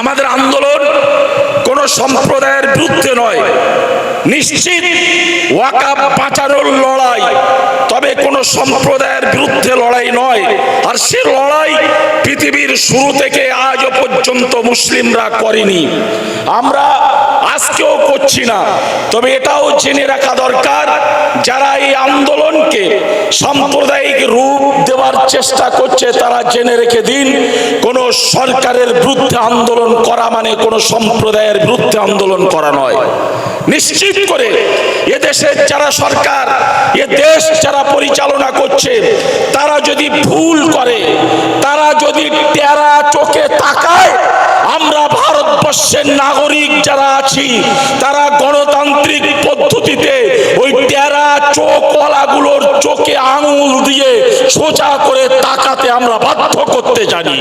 আমাদের আন্দোলন কোন সম্প্রদায়ের বিরুদ্ধে নয়। নিশ্চিত ওয়াকাব বাঁচানোর লড়াই, তবে কোন সম্প্রদায়ের বিরুদ্ধে লড়াই নয়। আর সে লড়াই পৃথিবীর শুরু থেকে আজ পর্যন্ত মুসলিমরা করেনি। আমরা আজকেও করছি না। তবে এটাও জেনে রাখা দরকার, যারা এই আন্দোলনকে সাম্প্রদায়িক রূপ দেওয়ার চেষ্টা করছে, তারা জেনে রেখে দিন, কোন সরকারের বিরুদ্ধে আন্দোলন করা মানে কোন সম্প্রদায়ের বিরুদ্ধে আন্দোলন করা নয়। নিশ্চিত করে এদেশের যারা সরকার, এ দেশ যারা পরিচালনা করছে, তারা যদি ভুল করে তারা যদি টেরা চোখে তাকায় আমরা ভারতবর্ষের নাগরিক যারা আছি, তারা গণতান্ত্রিক পদ্ধতিতে ওই টেরা চোখওয়ালাগুলোর চোখে আঙুল দিয়ে সোজা করে তাকাতে আমরা বাধ্য করতে জানি।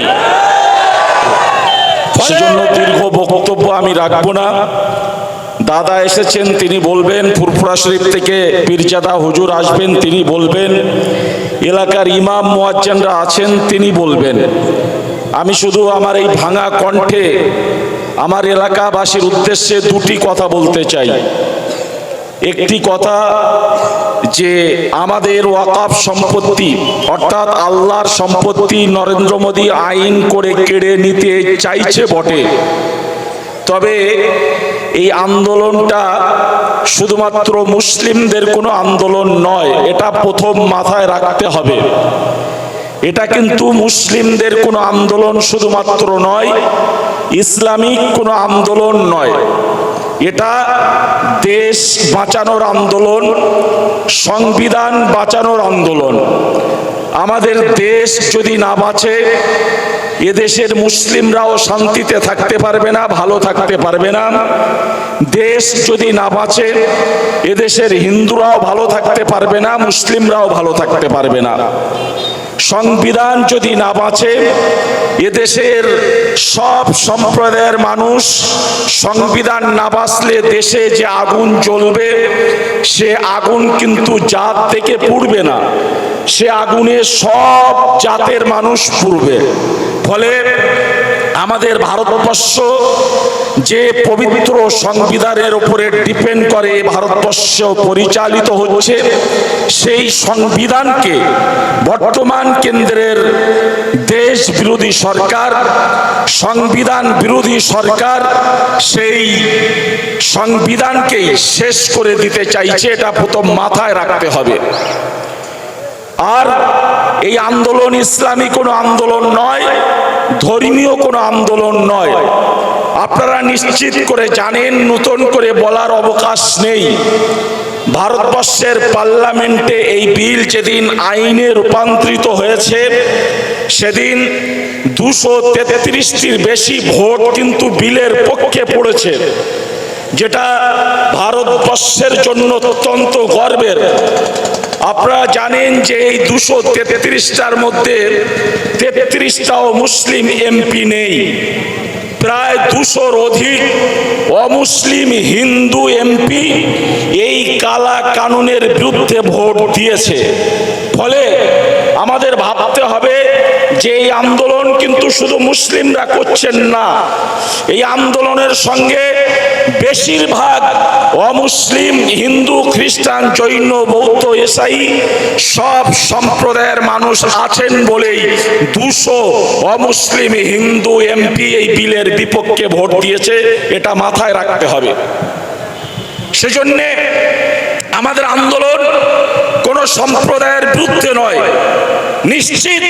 সেজন্য দীর্ঘ বক্তব্য আমি রাখব না। দাদা এসেছেন, তিনি বলবেন, ফুরফুরা শরীফ থেকে পীরজাদা হুজুর আসবেন, তিনি বলবেন, এলাকার ইমাম মোয়াজ্জেনরা আছেন, তিনি বলবেন। আমি শুধু আমার এই ভাঙা কণ্ঠে আমার এলাকাবাসীর উদ্দেশ্যে দুটি কথা বলতে চাই। একটি কথা যে আমাদের ওয়াকাফ সম্পত্তি, অর্থাৎ আল্লাহর সম্পত্তি নরেন্দ্র মোদী আইন করে কেড়ে নিতে চাইছে বটে। তবে এই আন্দোলনটা শুধুমাত্র মুসলিমদের কোনো আন্দোলন নয়, এটা প্রথম মাথায় রাখতে হবে। এটা কিন্তু মুসলিমদের কোনো আন্দোলন শুধুমাত্র নয় ইসলামিক কোনো আন্দোলন নয়। এটা দেশ বাঁচানোর আন্দোলন, সংবিধান বাঁচানোর আন্দোলন। আমাদের দেশ যদি না বাঁচে, এদেশের মুসলিমরাও শান্তিতে থাকতে পারবে না, ভালো থাকতে পারবে না। দেশ যদি না বাঁচে, এদেশের হিন্দুরাও ভালো থাকতে পারবে না, মুসলিমরাও ভালো থাকতে পারবে না। সংবিধান যদি না বাঁচে, এদেশের সব সম্প্রদায়ের মানুষ সংবিধান না বাঁচলে দেশে যে আগুন জ্বলবে, সে আগুন কিন্তু জাত থেকে পুড়বে না। সে আগুনে সব জাতের মানুষ পুড়বে। ফলে আমাদের ভারতবর্ষ যে পবিত্র সংবিধানের উপরে ডিপেন্ড করে ভারতবর্ষ পরিচালিত হচ্ছে, সেই সংবিধানকে বর্তমান কেন্দ্রের দেশ বিরোধী সরকার, সংবিধান বিরোধী সরকার সেই সংবিধানকে শেষ করে দিতে চাইছে, এটা প্রথম মাথায় রাখতে হবে। আর এই আন্দোলন ইসলামী কোনো আন্দোলন নয় ধর্মীয় কোনো আন্দোলন নয়। আপনারা নিশ্চিত করে জানেন, নতুন করে বলার অবকাশ নেই। ভারতবর্ষের পার্লামেন্টে এই বিল যেদিন আইনে রূপান্তরিত হয়েছে, সেদিন দুশো তেত্রিশটির বেশি ভোট কিন্তু বিলের পক্ষে পড়েছে, যেটা ভারতবর্ষের জন্য অত্যন্ত গর্বের। আপনারা জানেন যে এই দুশো তেত্রিশটার মধ্যে তেত্রিশটাও মুসলিম এমপি নেই। প্রায় দুশোর অধিক অমুসলিম হিন্দু এমপি এই কালা কানুনের বিরুদ্ধে ভোট দিয়েছে। ফলে আমাদের ভাবতে হবে যে এই আন্দোলন কিন্তু শুধু মুসলিমরা করছেন না, এই আন্দোলনের সঙ্গে বেশিরভাগ অমুসলিম, হিন্দু, খ্রিস্টান, জৈন, বৌদ্ধ এসাই সব সম্প্রদায়ের মানুষ আছেন বলেই দুশো অমুসলিম, হিন্দু, এমপি এই বিলের বিপক্ষে ভোট দিয়েছে, এটা মাথায় রাখতে হবে। সেজন্যে আমাদের আন্দোলন কোন সম্প্রদায়ের বিরুদ্ধে নয় নিশ্চিত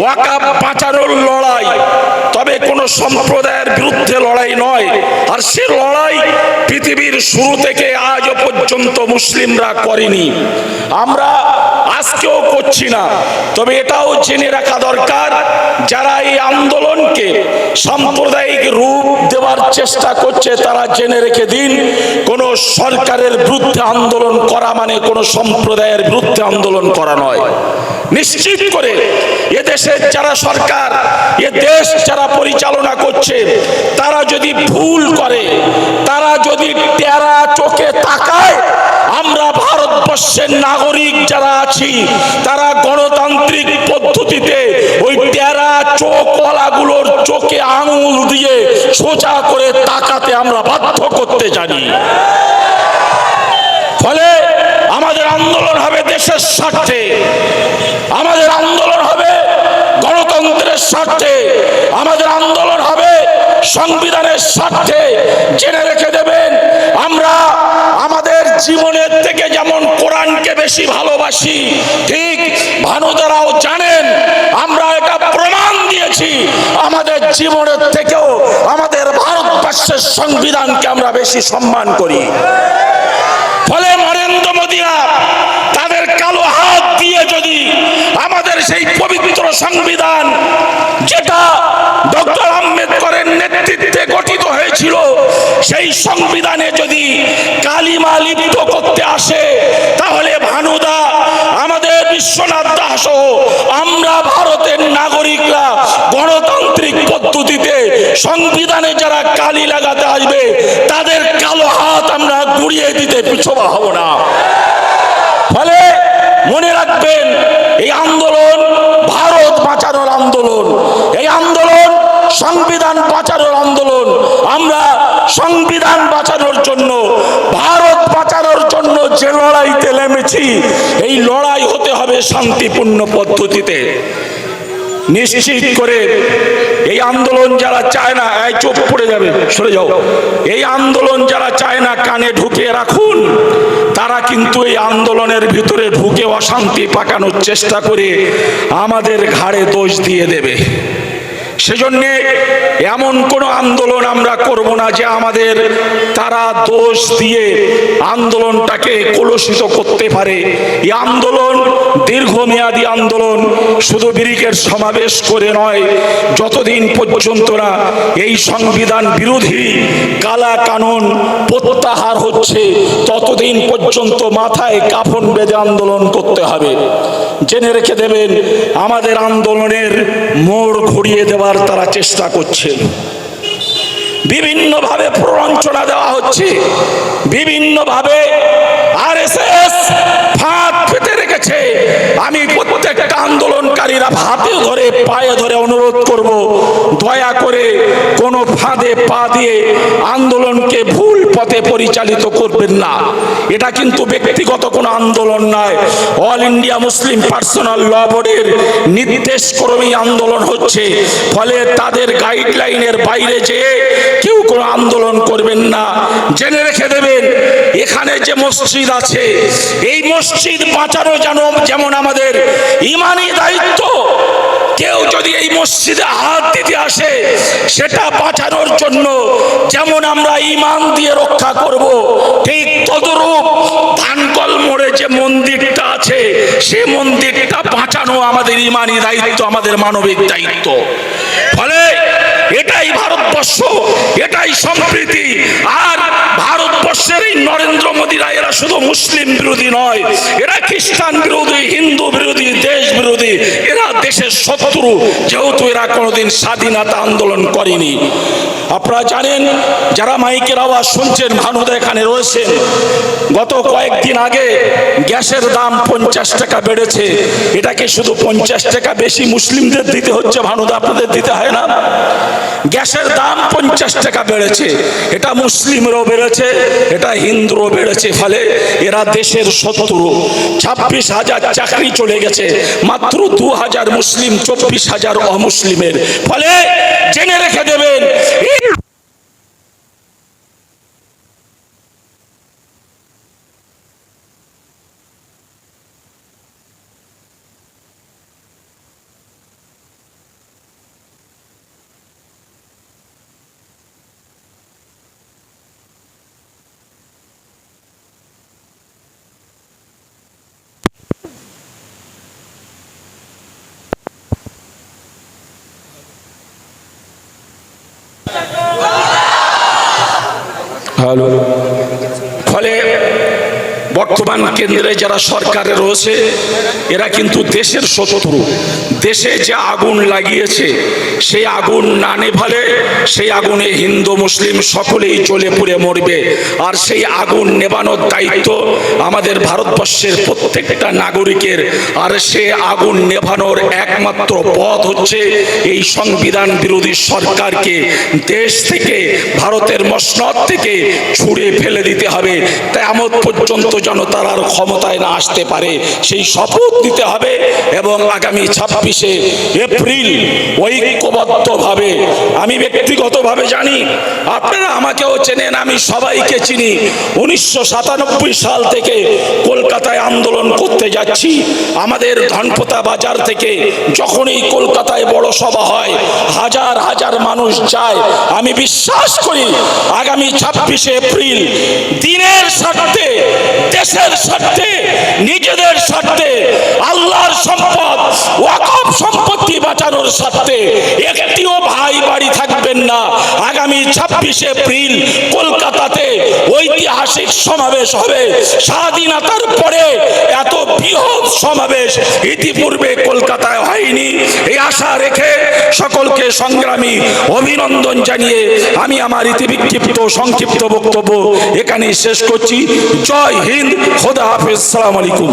ওয়াকাব বাঁচানোর লড়াই। তবে কোন সম্প্রদায়ের বিরুদ্ধে লড়াই নয়। আর সে লড়াই পৃথিবীর শুরু থেকে আজ পর্যন্ত মুসলিমরা করেনি। আমরা আজকেও করছি না। তবে এটাও জেনে রাখা দরকার, যারা এই আন্দোলনকে সাম্প্রদায়িক রূপ দেওয়ার চেষ্টা করছে, তারা জেনে রেখে দিন, কোন সরকারের বিরুদ্ধে আন্দোলন করা মানে কোন সম্প্রদায়ের বিরুদ্ধে আন্দোলন করা নয়। নিশ্চিত করে এদেশের যারা সরকার, এ দেশ যারা পরিচালনা করছে, তারা যদি ভুল করে, তারা যদি টেরা চোখে তাকায়, আমরা ভারতবর্ষের নাগরিক যারা আছি, তারা গণতান্ত্রিক পদ্ধতিতে ওই টেরা চোখওয়ালাগুলোর চোখে আঙুল দিয়ে সোজা করে তাকাতে আমরা বাধ্য করতে জানি। ফলে আমাদের আন্দোলন হবে দেশের স্বার্থে আমাদের আন্দোলন হবে গণতন্ত্রের স্বার্থে আমাদের আন্দোলন হবে সংবিধানের স্বার্থে। জেনে রেখে দেবেন, আমরা আমাদের জীবনের থেকে যেমন কোরআনকে বেশি ভালোবাসি, ঠিক ভানুদারাও জানেন, আমরা এটা প্রমাণ দিয়েছি। আমাদের জীবনের থেকেও আমাদের ভারতবর্ষের সংবিধানকে আমরা বেশি সম্মান করি ফলে নরেন্দ্র মোদীরা তাদের কালো হাত দিয়ে যদি আমাদের সেই পবিত্র সংবিধান যেটা ডক্টর আম্বেদকরের নেতৃত্বে গঠিত হয়েছিল, সেই সংবিধানে যদি কালিমা লিপ্ত করতে আসে, তাহলে ভানুদা, আমাদের বিশ্বনাথ দাস আমরা ভারতের নাগরিকরা গণতান্ত্রিক পদ্ধতিতে সংবিধানে যারা কালি লাগাতে আসবে, তাদের কালো হাত আমরা গুড়িয়ে দিতে পিছবা হব না। ফলে মনে রাখবেন এই আন্দোলন ভারত বাঁচানোর আন্দোলন। এই আন্দোলন সংবিধান বাঁচানোর আন্দোলন। আমরা সংবিধান বাঁচানোর জন্য, ভারত বাঁচানোর জন্য যে লড়াইতে নেমেছি, এই লড়াই হতে হবে শান্তিপূর্ণ পদ্ধতিতে। নিশ্চিত করে এই আন্দোলন যারা চায় না, এই চোখ পড়ে যাবে, সরে যাও। এই আন্দোলন যারা চায় না, কানে ঢুকে রাখুন। তারা কিন্তু এই আন্দোলনের ভিতরে ঢুকে অশান্তি পাকানোর চেষ্টা করে আমাদের ঘাড়ে দোষ দিয়ে দেবে। সেজন্যে এমন কোন আন্দোলন আমরা করব না যে আমাদের তারা দোষ দিয়ে আন্দোলনটাকে কলুষিত করতে পারে। এই আন্দোলন দীর্ঘমেয়াদী আন্দোলন, শুধু বিরিকের সমাবেশ করে নয়, যতদিন পর্যন্ত না এই সংবিধান বিরোধী কালা কানুন প্রত্যাহার হচ্ছে। ততদিন পর্যন্ত মাথায় কাফন বেঁধে আন্দোলন করতে হবে। জেনে রেখে দেবেন, আমাদের আন্দোলনের মোড় ঘুরিয়ে দেওয়ার তারা চেষ্টা করছে। বিভিন্নভাবে প্ররঞ্চনা দেওয়া হচ্ছে। বিভিন্নভাবে আর এস এস ফাঁদ পেতে রেখেছে। আমি প্রত্যেকটা আন্দোলনকারীরা হাতে ধরে, পায়ে ধরে অনুরোধ করব, দয়া করে কোনো ফাঁদে পা দিয়ে আন্দোলনকে ভুল পথে পরিচালিত করবেন না। এটা কিন্তু ব্যক্তিগত কোনো আন্দোলন নয়। All India Muslim Personal Law বোর্ডের নির্দেশ আন্দোলন হচ্ছে। ফলে তাদের গাইডলাইনের বাইরে যেয়ে কেউ কোনো আন্দোলন করবেন না। জেনে রেখে দেবেন, এখানে যে মসজিদ আছে, এই মসজিদ বাঁচানো যেন যেমন আমাদের ইমানি দায়িত্ব। কেউ যদি এই মসজিদে হাত দিতে আসে, সেটা বাঁচানোর জন্য যেমন আমরা ইমান দিয়ে রক্ষা করব, ঠিক তদরূপ ধানকল মোড়ে যে মন্দিরটা আছে, সে মন্দিরটা বাঁচানো আমাদের ইমানি দায়িত্ব, আমাদের মানবিক দায়িত্ব। ফলে এটাই ভারতবর্ষ, এটাই সম্প্রীতি। আর ভারতবর্ষের এই নরেন্দ্র মোদীরা, এরা শুধু মুসলিম বিরোধী নয়, এরা খ্রিস্টান বিরোধী, হিন্দু বিরোধী, দেশ বিরোধী, এরা দেশের শত্রু। যেহেতু এরা কোনোদিন স্বাধীনতা আন্দোলন করেনি। আপনারা জানেন, যারা মাইকের আওয়াজ শুনছেন, ভানুদা এখানে রয়েছেন। গত কয়েকদিন আগে গ্যাসের দাম পঞ্চাশ টাকা বেড়েছে। এটাকে শুধু পঞ্চাশ টাকা বেশি মুসলিমদের দিতে হচ্ছে, ভানুদা আপনাদের দিতে হয় না? গ্যাসের দাম পঞ্চাশ টাকা বেড়েছে। এটা মুসলিমরাও বেড়েছে, এটা হিন্দুরও বেড়েছে। ফলে এরা দেশের শত্রু। ছাব্বিশ হাজার চাকরি চলে গেছে, মাত্র দু হাজার মুসলিম, চব্বিশ হাজার অমুসলিমের। ফলে জেনে রেখে দেবেন ফলে বর্তমান কেন্দ্রে যারা সরকারে রয়েছে, এরা কিন্তু দেশের শত্রু। দেশে যে আগুন লাগিয়েছে, সেই আগুন না নেভালে সেই আগুনে হিন্দু, মুসলিম সকলেই চলে পুড়ে মরবে। আর সেই আগুন নেবানোর দায়িত্ব আমাদের ভারতবর্ষের প্রত্যেকটা নাগরিকের। আর সে আগুন নেভানোর একমাত্র পথ হচ্ছে এই সংবিধান বিরোধী সরকারকে দেশ থেকে, ভারতের মসনদ থেকে ছুঁড়ে ফেলে দিতে হবে। তেমন পর্যন্ত যেন আর ক্ষমতায় না আসতে পারে, সেই শপথ নিতে হবে এবং আগামী ছাব্বিশে এপ্রিল ঐক্যবদ্ধভাবে, আমি ব্যক্তিগতভাবে জানি, আপনারা আমাকেও চেনেন, আমি সবাইকে চিনি, উনিশশো সাতানব্বই সাল থেকে কলকাতায় আন্দোলন করতে যাচ্ছি। আমাদের ধনপতা বাজার থেকে যখনই কলকাতায় বড় সভা হয়, হাজার হাজার মানুষ যায়। আমি বিশ্বাস করি, আগামী ছাব্বিশে এপ্রিল দিনের স্বার্থে দেশের স্বার্থে, নিজেদের স্বার্থে, আল্লাহর সম্পদ, ওয়াকফ সম্পত্তি বাঁচানোর স্বার্থে একটিও ভাই বাড়ি থাকবেন না। আগামী ছাব্বিশে এপ্রিল কলকাতাতে ঐতিহাসিক সমাবেশ হবে। স্বাধীনতার পরে এত বৃহৎ সমাবেশ ইতিপূর্বে কলকাতায় হয়নি। এই আশা রেখে সকলকে সংগ্রামী অভিনন্দন জানিয়ে আমি আমার ইতিবিক্ষিপ্ত সংক্ষিপ্ত বক্তব্য এখানেই শেষ করছি। জয় হিন্দ, খোদা হাফেজ, সালাম আলাইকুম।